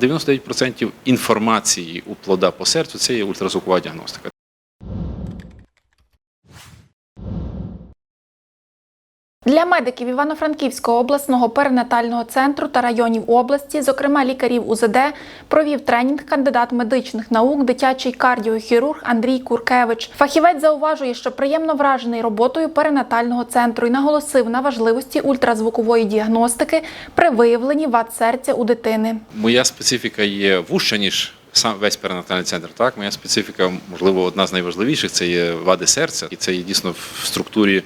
99% інформації у плода по серцю це є ультразвукова діагностика. Для медиків Івано-Франківського обласного перинатального центру та районів області, зокрема лікарів УЗД, провів тренінг кандидат медичних наук, дитячий кардіохірург Андрій Куркевич. Фахівець зауважує, що приємно вражений роботою перинатального центру і наголосив на важливості ультразвукової діагностики при виявленні вад серця у дитини. Моя специфіка є вужча, ніж сам весь перинатальний центр. Так, моя специфіка, можливо, одна з найважливіших це є вади серця, і це є дійсно в структурі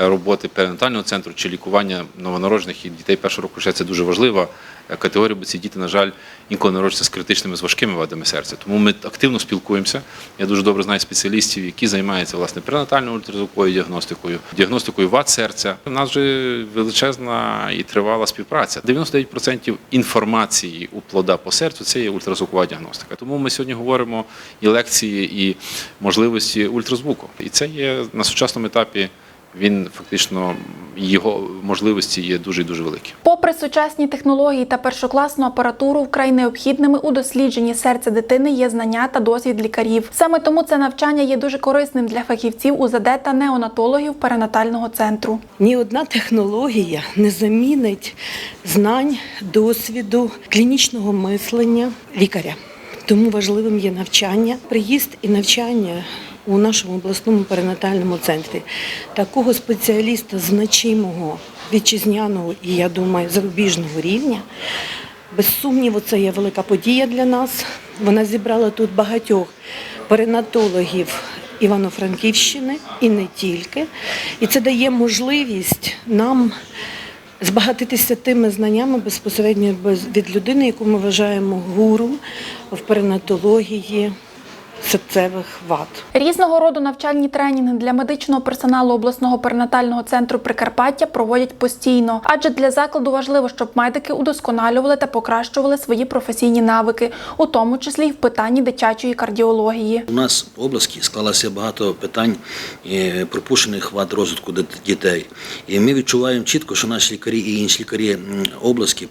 е, роботи перинатального центру чи лікування новонароджених і дітей першого року ще Це дуже важлива е, категорія, бо ці діти, на жаль, інколи народжуються з критичними з важкими вадами серця. Тому ми активно спілкуємося. Я дуже добре знаю спеціалістів, які займаються власне перинатальною ультразвуковою діагностикою, діагностикою вад серця. У нас вже величезна і тривала співпраця. 99% інформації у плода по серцю це є ультразвукова діагностика. Тому ми сьогодні говоримо і лекції, і можливості ультразвуку. І це є на сучасному етапі. Він фактично його можливості є дуже і дуже великі. Попри сучасні технології та першокласну апаратуру, вкрай необхідними у дослідженні серця дитини є знання та досвід лікарів. Саме тому це навчання є дуже корисним для фахівців УЗД та неонатологів перинатального центру. Ні одна технологія не замінить знань, досвіду, клінічного мислення лікаря. Тому важливим є навчання, приїзд і навчання у нашому обласному перинатальному центрі такого спеціаліста значимого вітчизняного і я думаю зарубіжного рівня. Без сумніву, це є велика подія для нас. Вона зібрала тут багатьох перинатологів Івано-Франківщини і не тільки. І це дає можливість нам збагатитися тими знаннями безпосередньо від людини, яку ми вважаємо гуру в перинатології серцевих вад. Різного роду навчальні тренінги для медичного персоналу обласного перинатального центру Прикарпаття проводять постійно, адже для закладу важливо, щоб медики удосконалювали та покращували свої професійні навики, у тому числі й в питанні дитячої кардіології. У нас в області склалося багато питань е, пропущених вад розвитку дітей. І ми відчуваємо чітко, що наші лікарі і інші лікарі області,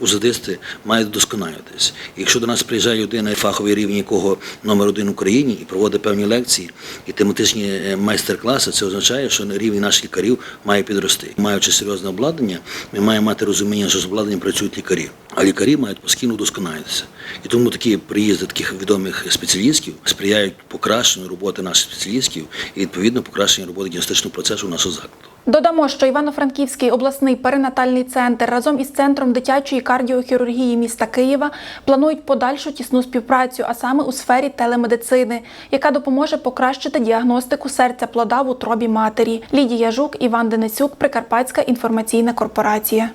узадисти, мають вдосконалюватись. І Якщо до нас приїжджає людина, фаховий рівень якого номер один в Україні і проводить певні лекції і тематичні е, майстер-класи, це означає, що рівень наших лікарів має підрости. Маючи серйозне обладнання, ми маємо мати розуміння, що з обладнанням працюють лікарі. А лікарі мають постійно вдосконалитися. І тому такі приїзди таких відомих спеціалістів сприяють покращенню роботи наших спеціалістів і відповідно покращенню роботи діагностичного процесу нашого закладу. Додамо, що Івано-Франківський обласний перинатальний центр разом із центром дитячої кардіохірургії міста Києва планують подальшу тісну співпрацю, а саме у сфері телемедицини, яка допоможе покращити діагностику серця плода в утробі матері. Лідія Жук, Іван Денисюк, Прикарпатська інформаційна корпорація.